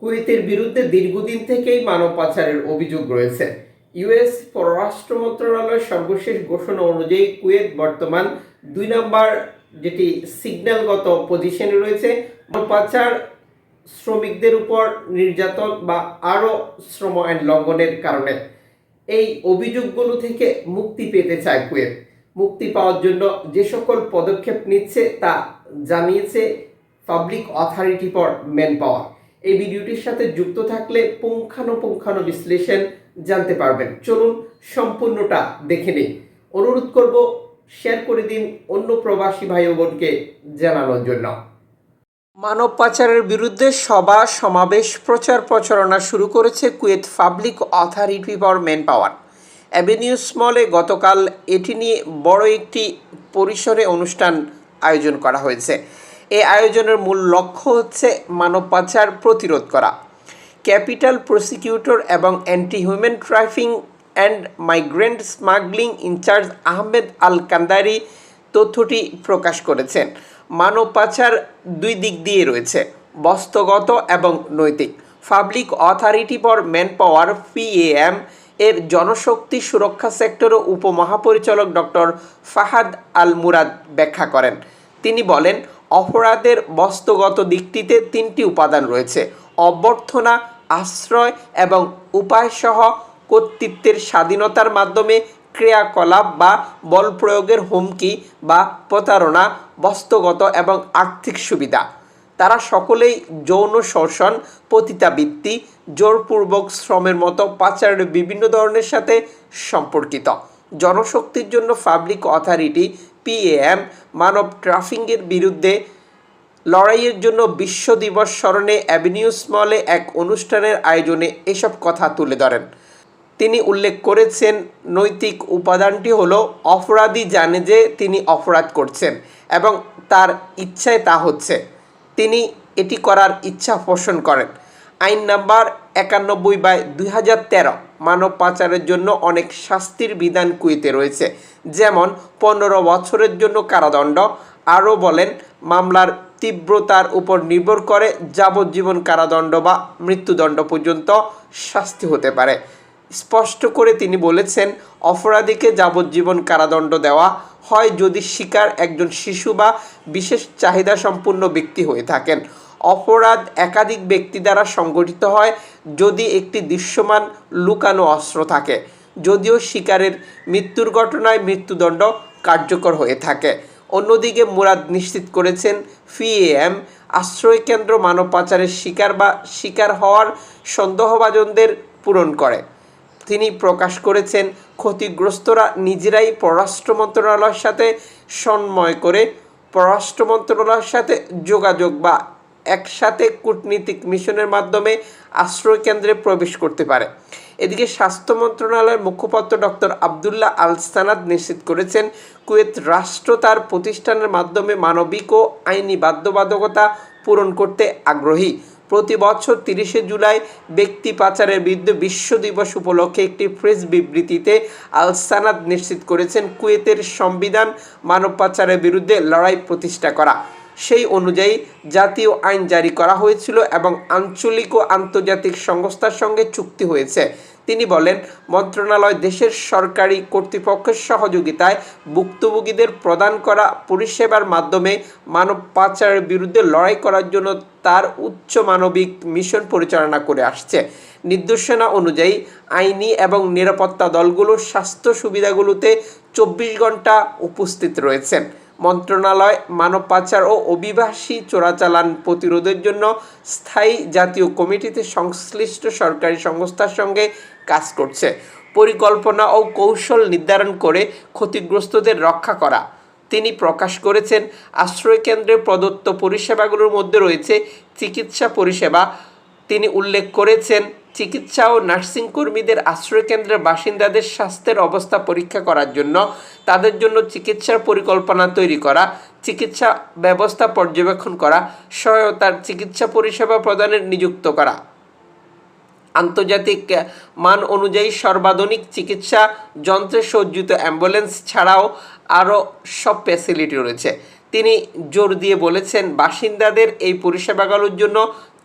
কুয়েতের বিরুদ্ধে দীর্ঘদিন থেকেই মানব পাচারের অভিযোগ রয়েছে। ইউএস পররাষ্ট্র মন্ত্রণালয়ের সর্বশেষ ঘোষণা অনুযায়ী কুয়েত বর্তমান দুই নম্বর যেটি সিগন্যালগত পজিশনে রয়েছে, মানব পাচার শ্রমিকদের উপর নির্যাতন বা আরও শ্রম আইন লঙ্ঘনের কারণে। এই অভিযোগগুলো থেকে মুক্তি পেতে চায় কুয়েত। মুক্তি পাওয়ার জন্য যে সকল পদক্ষেপ নিচ্ছে তা জানিয়েছে public authority for man power এই ভিডিওটির সাথে যুক্ত থাকলে পুঙ্খানুপুঙ্খানু বিশ্লেষণ জানতে পারবেন। চলুন সম্পূর্ণটা দেখে নিই। অনুরোধ করব শেয়ার করে দিন অন্য প্রবাসী ভাই বোনকে জানানোর জন্য। মানব পাচারের বিরুদ্ধে সভা, সমাবেশ, প্রচার প্রচারণা শুরু করেছে Kuwait public authority for manpower avenue স্মলে গতকাল এটি নিয়ে বড় একটি পরিসরে অনুষ্ঠান আয়োজন করা হয়েছে। এই আয়োজনের মূল লক্ষ্য হচ্ছে মানব পাচার প্রতিরোধ করা। ক্যাপিটাল প্রসিকিউটর এবং anti human trafficking and migrant smuggling incharge Ahmed Al Kandari তথ্যটি প্রকাশ করেছেন। মানব পাচার দুই দিক দিয়ে রয়েছে, বস্তুগত এবং নৈতিক। Public authority for manpower PAM এর জনশক্তি সুরক্ষা সেক্টরের উপমহাপরিচালক ডক্টর ফাহাদ আল মুরাদ ব্যাখ্যা করেন। তিনি বলেন অপরাধের বস্তুগত দিকটিতে তিনটি উপাদান রয়েছে, অভ্যর্থনা, আশ্রয় এবং উপায়সহ কর্তৃত্বের স্বাধীনতার মাধ্যমে ক্রিয়াকলাপ বা বল প্রয়োগের হুমকি বা প্রতারণা, বস্তুগত এবং আর্থিক সুবিধা। তারা সকলেই যৌন শোষণ, পতিতাবৃত্তি, জোরপূর্বক শ্রমের মতো পাচারের বিভিন্ন ধরনের সাথে সম্পর্কিত। জনশক্তির জন্য পাবলিক অথরিটি পিএএম মানব ট্রাফিংয়ের বিরুদ্ধে লড়াইয়ের জন্য বিশ্ব দিবস স্মরণে অ্যাভিনিউস মলে এক অনুষ্ঠানের আয়োজনে এসব কথা তুলে ধরেন। তিনি উল্লেখ করেছেন, নৈতিক উপাদানটি হলো অপরাধী জানে যে তিনি অপরাধ করছেন এবং তার ইচ্ছায় তা হচ্ছে। তিনি এটি করার ইচ্ছা পোষণ করেন। আইন নাম্বার একানব্বই বাই দুই হাজার তেরো মানব পাচারের জন্য অনেক শাস্তির বিধান কুইতে রয়েছে। যেমন, পনেরো বছরের জন্য কারাদণ্ড, আরও বলেন, মামলার তীব্রতার উপর নির্ভর করে যাবজ্জীবন কারাদণ্ড বা মৃত্যুদণ্ড পর্যন্ত শাস্তি হতে পারে। স্পষ্ট করে তিনি বলেছেন, অপরাধীকে যাবজ্জীবন কারাদণ্ড দেওয়া হয় যদি শিকার একজন শিশু বা বিশেষ চাহিদা সম্পন্ন ব্যক্তি হয়ে থাকেন। অপরাধ একাধিক ব্যক্তি দ্বারা সংগঠিত হয় যদি একটি দৃশ্যমান লুকানো অস্ত্র থাকে, যদিও শিকারের মৃত্যুর ঘটনায় মৃত্যুদণ্ড কার্যকর হয়ে থাকে। অন্যদিকে মুরাদ নিশ্চিত করেছেন, ফিএএম আশ্রয় কেন্দ্র মানব পাচারের শিকার বা শিকার হওয়ার সন্দেহভাজনদের পূরণ করে। তিনি প্রকাশ করেছেন, ক্ষতিগ্রস্তরা নিজেরাই পররাষ্ট্র মন্ত্রণালয়ের সাথে সন্ময় করে পররাষ্ট্র মন্ত্রণালয়ের সাথে যোগাযোগ বা একসাথে কূটনীতিক মিশনের মাধ্যমে আশ্রয় কেন্দ্রে প্রবেশ করতে পারে। এদিকে স্বাস্থ্য মন্ত্রণালয়ের মুখপাত্র ডক্টর আবদুল্লাহ আল সানাদ নিশ্চিত করেছেন, কুয়েত রাষ্ট্র তার প্রতিষ্ঠানের মাধ্যমে মানবিক ও আইনি বাধ্যবাধকতা পূরণ করতে আগ্রহী। প্রতি বছর তিরিশে জুলাই ব্যক্তি পাচারের বিরুদ্ধে বিশ্ব দিবস উপলক্ষে একটি প্রেস বিবৃতিতে আল সানাদ নিশ্চিত করেছেন, কুয়েতের সংবিধান মানব পাচারের বিরুদ্ধে লড়াই প্রতিষ্ঠা করা। সেই অনুযায়ী জাতীয় আইন জারি করা হয়েছিল এবং আঞ্চলিক ও আন্তর্জাতিক সংস্থার সঙ্গে চুক্তি হয়েছে। তিনি বলেন, মন্ত্রণালয় দেশের সরকারি কর্তৃপক্ষের সহযোগিতায় ভুক্তভোগীদের প্রদান করা পরিষেবার মাধ্যমে মানব পাচারের বিরুদ্ধে লড়াই করার জন্য তার উচ্চ মানবিক মিশন পরিচালনা করে আসছে। নির্দেশনা অনুযায়ী আইনি এবং নিরাপত্তা দলগুলো স্বাস্থ্য সুবিধাগুলোতে চব্বিশ ঘণ্টা উপস্থিত রয়েছেন। মন্ত্রণালয়, মানব পাচার ও অভিবাসী চোরাচালান প্রতিরোধের জন্য স্থায়ী জাতীয় কমিটিতে সংশ্লিষ্ট সরকারি সংস্থার সঙ্গে কাজ করছে। পরিকল্পনা ও কৌশল নির্ধারণ করে ক্ষতিগ্রস্তদের রক্ষা করা। তিনি প্রকাশ করেছেন আশ্রয় কেন্দ্রে প্রদত্ত পরিষেবাগুলোর মধ্যে রয়েছে চিকিৎসা পরিষেবা। তিনি উল্লেখ করেছেন চিকিৎসা ও নার্সিং কর্মীদের আশ্রয়কেন্দ্রের বাসিন্দাদের স্বাস্থ্যের অবস্থা পরীক্ষা করার জন্য, তাদের জন্য চিকিৎসার পরিকল্পনা তৈরি করা, চিকিৎসা ব্যবস্থা পর্যবেক্ষণ করা, সহায়তার চিকিৎসা পরিষেবা প্রদানের নিযুক্ত করা। আন্তর্জাতিক মান অনুযায়ী সর্বাধুনিক চিকিৎসা যন্ত্রে সজ্জিত অ্যাম্বুলেন্স ছাড়াও আরও সব ফ্যাসিলিটি রয়েছে। তিনি জোর দিয়ে বলেছেন, বাসিন্দাদের এই পরিষেবাগুলোর জন্য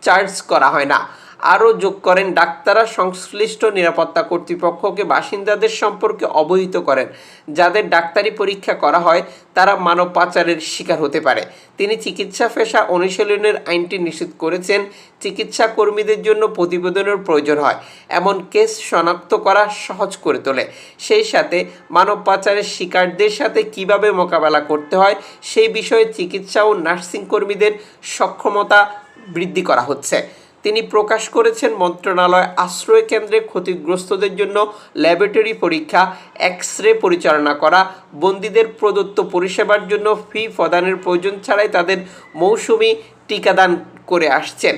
চার্জ করা হয় না। আরও যোগ করেন ডাক্তাররা সংশ্লিষ্ট নিরাপত্তা কর্তৃপক্ষকে বাসিন্দাদের সম্পর্কে অবহিত করেন। যাদের ডাক্তারি পরীক্ষা করা হয়, তারা মানব পাচারের শিকার হতে পারে। তিনি চিকিৎসা পেশা অনুশীলনের আইনটি নিষেধ করেছেন। চিকিৎসা কর্মীদের জন্য প্রতিবেদনের প্রয়োজন হয়, এমন কেস শনাক্ত করা সহজ করে তোলে। সেই সাথে মানব পাচারের শিকারদের সাথে কীভাবে মোকাবেলা করতে হয়, সেই বিষয়ে চিকিৎসা ও নার্সিং কর্মীদের সক্ষমতা বৃদ্ধি করা হচ্ছে। তিনি প্রকাশ করেছেন মন্ত্রণালয় আশ্রয় কেন্দ্রে ক্ষতিগ্রস্তদের জন্য ল্যাবরেটরি পরীক্ষা এক্স রে পরিচালনা করা, বন্দীদের প্রদত্ত পরিষেবার জন্য ফি প্রদানের প্রয়োজন ছাড়াই তাদের মৌসুমি টিকাদান করে আসছেন,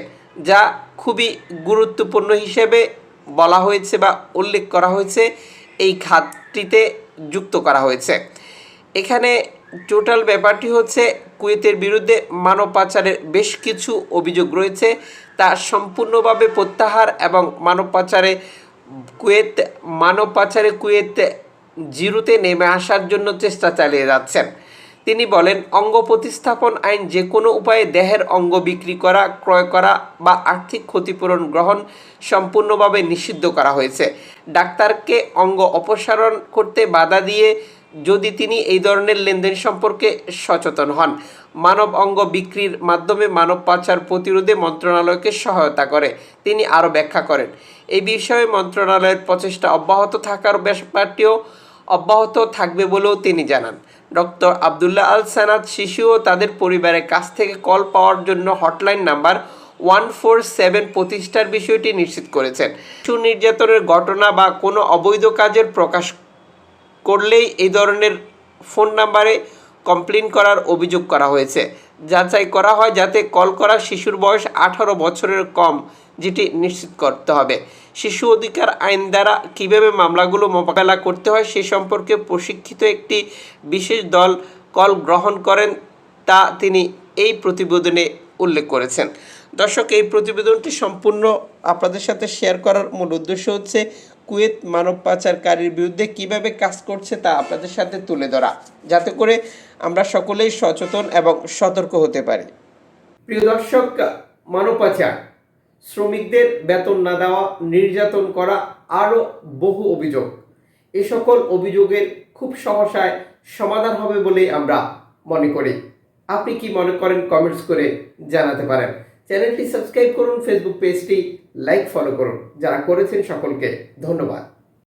যা খুবই গুরুত্বপূর্ণ হিসেবে বলা হয়েছে বা উল্লেখ করা হয়েছে। এই খাতটিতে যুক্ত করা হয়েছে। এখানে টোটাল ব্যাপারটি হচ্ছে, কুয়েতের বিরুদ্ধে মানব পাচারের বেশ কিছু অভিযোগ রয়েছে। তা সম্পূর্ণভাবে প্রত্যাহার এবং মানব পাচারে কুয়েত মানব পাচারে কুয়েত জিরুতে নেমে আসার জন্য চেষ্টা চালিয়ে যাচ্ছেন। তিনি বলেন, অঙ্গ প্রতিস্থাপন আইন যে কোনো উপায়ে দেহের অঙ্গ বিক্রি করা, ক্রয় করা বা আর্থিক ক্ষতিপূরণ গ্রহণ সম্পূর্ণভাবে নিষিদ্ধ করা হয়েছে। ডাক্তারকে অঙ্গ অপসারণ করতে বাধা দিয়ে যদি তিনি এই ধরনের লেনদেন সম্পর্কে সচেতন হন, মানব অঙ্গ বিক্রির মাধ্যমে মানব পাচার প্রতিরোধে মন্ত্রণালয়কে সহায়তা করে। তিনি আরও ব্যাখ্যা করেন এই বিষয়ে মন্ত্রণালয়ের প্রচেষ্টা অব্যাহত থাকার ব্যাপারটিও অব্যাহত থাকবে বলেও তিনি জানান। ডক্টর আবদুল্লাহ আল সানাদ শিশু ও তাদের পরিবারের কাছ থেকে কল পাওয়ার জন্য hotline number one four seven প্রতিষ্ঠার বিষয়টি নিশ্চিত করেছেন। শিশু নির্যাতনের ঘটনা বা কোনো অবৈধ কাজের প্রকাশ করলেই এই ধরনের ফোন নাম্বারে কমপ্লেন করার অভিযোগ করা হয়েছে। যাচাই করা হয় যাতে কল করা শিশুর বয়স আঠারো বছরের কম, যেটি নিশ্চিত করতে হবে। শিশু অধিকার আইন দ্বারা কীভাবে মামলাগুলো মোকাবেলা করতে হয় সে সম্পর্কে প্রশিক্ষিত একটি বিশেষ দল কল গ্রহণ করেন তা তিনি এই প্রতিবেদনে উল্লেখ করেছেন। দর্শক, এই প্রতিবেদনটি সম্পূর্ণ আপনাদের সাথে শেয়ার করার মূল উদ্দেশ্য হচ্ছে কুয়েত মানব পাচারকারীর বিরুদ্ধে কীভাবে কাজ করছে তা আপনাদের সাথে তুলে ধরা। যাতে করে আমরা সকলেই সচেতন এবং সতর্ক হতে পারি। প্রিয় দর্শক, মানব পাচার, শ্রমিকদের বেতন না দেওয়া, নির্যাতন করা আরও বহু অভিযোগ। এ সকল অভিযোগের খুব সহসায় সমাধান হবে বলেই আমরা মনে করি। আপনি কি মনে করেন, কমেন্টস করে জানাতে পারেন। চ্যানেলটি সাবস্ক্রাইব করুন ফেসবুক পেজটি লাইক ফলো করুন। যারা করেছেন সকলকে ধন্যবাদ।